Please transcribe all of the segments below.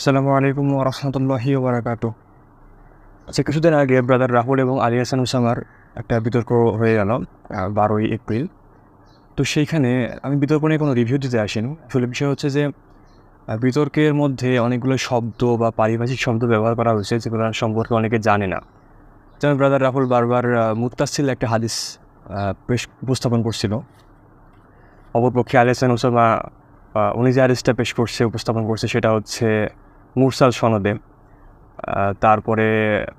আসসালামু আলাইকুম রহমতুল্লাহি ওবরাকাতু আচ্ছা কিছুদিন আগে ব্রাদার রাহুল এবং আলী হাসান একটা বিতর্ক হয়ে গেল বারোই এপ্রিল। তো সেইখানে আমি বিতর্ক নিয়ে কোনো রিভিউ দিতে আসিনি। আসলে বিষয় হচ্ছে যে বিতর্কের মধ্যে অনেকগুলো শব্দ বা পারিভাষিক শব্দ ব্যবহার করা হয়েছে যেগুলো সম্পর্কে অনেকে জানে না। যেমন ব্রাদার রাহুল বারবার মুত্তাসিল একটা হাদিস পেশ, উপস্থাপন করছিল। অপরপক্ষে আলী হাসান উনি যে হাদিসটা পেশ করছে, উপস্থাপন করছে, সেটা হচ্ছে মুরসাল সনদে। তারপরে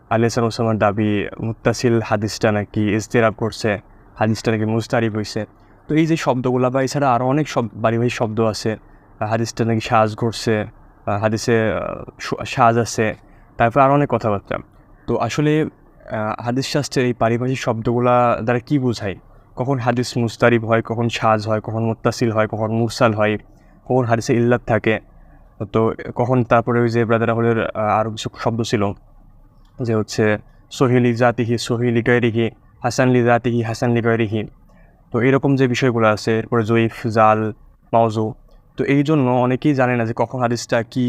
আলী হাসান ওসামার দাবি মুত্তাসিল হাদিসটা নাকি ইজতেরাব করছে হাদিসটা নাকি মুস্তারিফ হয়েছে তো এই যে শব্দগুলো বা এছাড়া আরও অনেক শব্দ বাড়িবাহী শব্দ আছে হাদিসটা নাকি সাজ আহ, হাদিসে সাজ আছে তারপর আরও অনেক কথাবার্তা। তো আসলে হাদিস শাস্ত্রের এই পারিভাষিক শব্দগুলা দ্বারা কী বোঝায়? কখন হাদিস মুস্তারিফ হয় কখন সাজ হয় কখন মুত্তাসিল হয় কখন মুরসাল হয় কখন হাদিসে ইল্লাত থাকে তো কখন তারপরে ওই যে ব্রাদার রাহুলের আরও কিছু শব্দ ছিল যে হচ্ছে, সোহেলি জাতিহি, সোহেলি গৈরিহি হাসানলি জাতিহি, হাসানলি গৈরিহি তো এরকম যে বিষয়গুলো আছে, এরপরে জয়ীফ, জাল মাউজু তো এই জন্য অনেকেই জানে না যে কখন হাদিসটা কি,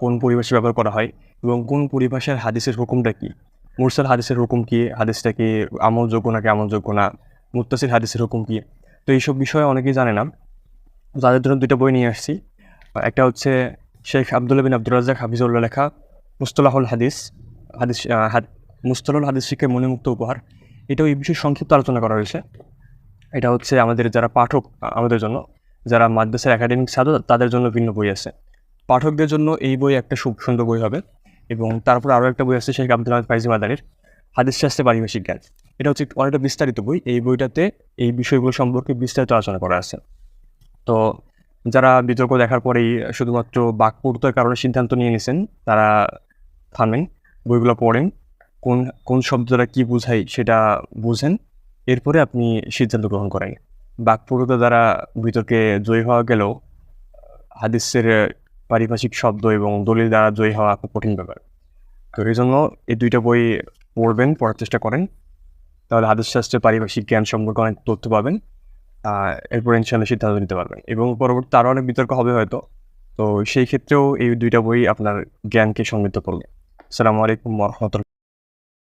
কোন পরিবেশে ব্যবহার করা হয় এবং কোন পরিভাষার হাদিসের হুকুমটা কি? মুরসাল হাদিসের হুকুম কি? হাদিসটা কি আমলযোগ্য নাকি আমলযোগ্য না? মুত্তাসির হাদিসের হুকুম কি? তো এইসব বিষয়ে অনেকেই জানে না। তাদের জন্য দুইটা বই নিয়ে আসছি। একটা হচ্ছে শেখ আবদুল্লাহ বিন আব্দুল রাজ্জাক হাফিজুল্লাহ লেখা মুস্তলাহুল হাদিস হাদিস মুস্তলাহুল হাদিস শিক্ষায় মণিমুক্ত উপহার। এটাও এই বিষয়ে সংক্ষিপ্ত আলোচনা করা হয়েছে। এটা হচ্ছে আমাদের যারা পাঠক আমাদের জন্য, যারা মাদ্রাসার একাডেমিক ছাত্র, তাদের জন্য ভিন্ন বই আছে। পাঠকদের জন্য এই বই একটা খুব সুন্দর বই হবে এবং তারপর আরও একটা বই আছে শেখ আব্দুল আহমেদ ফাইজি মাদানির হাদিস শাস্ত্রে পারিভাষিক জ্ঞান। এটা হচ্ছে অনেকটা বিস্তারিত বই। এই বইটাতে এই বিষয়গুলো সম্পর্কে বিস্তারিত আলোচনা করা আছে। তো যারা বিতর্ক দেখার পরেই শুধুমাত্র বাকপূর্তর কারণে সিদ্ধান্ত নিয়ে নিয়েছেন তারা থামেন, বইগুলো পড়েন, কোন কোন শব্দটা কী বোঝায় সেটা বুঝেন, এরপরে আপনি সিদ্ধান্ত গ্রহণ করেন। বাকপূর্ত দ্বারা বিতর্কে জয়ী হওয়া গেলেও হাদিসের পারিভাষিক শব্দ এবং দলিল দ্বারা জয়ী হওয়া খুব কঠিন ব্যাপার। তো এই জন্য এই দুইটা বই পড়বেন, পড়ার চেষ্টা করেন। তাহলে হাদিস শাস্ত্রের পারিভাষিক জ্ঞান সম্পর্কে অনেক তথ্য পাবেন। এরপর ইনশাল্লাহ সিদ্ধান্ত নিতে পারবেন। এবং পরবর্তী আরও অনেক বিতর্ক হবে হয়তো। তো সেই ক্ষেত্রেও এই দুইটা বই আপনার জ্ঞানকে সমৃদ্ধ করবে। আসসালামু আলাইকুম রহমতুল্লাহ।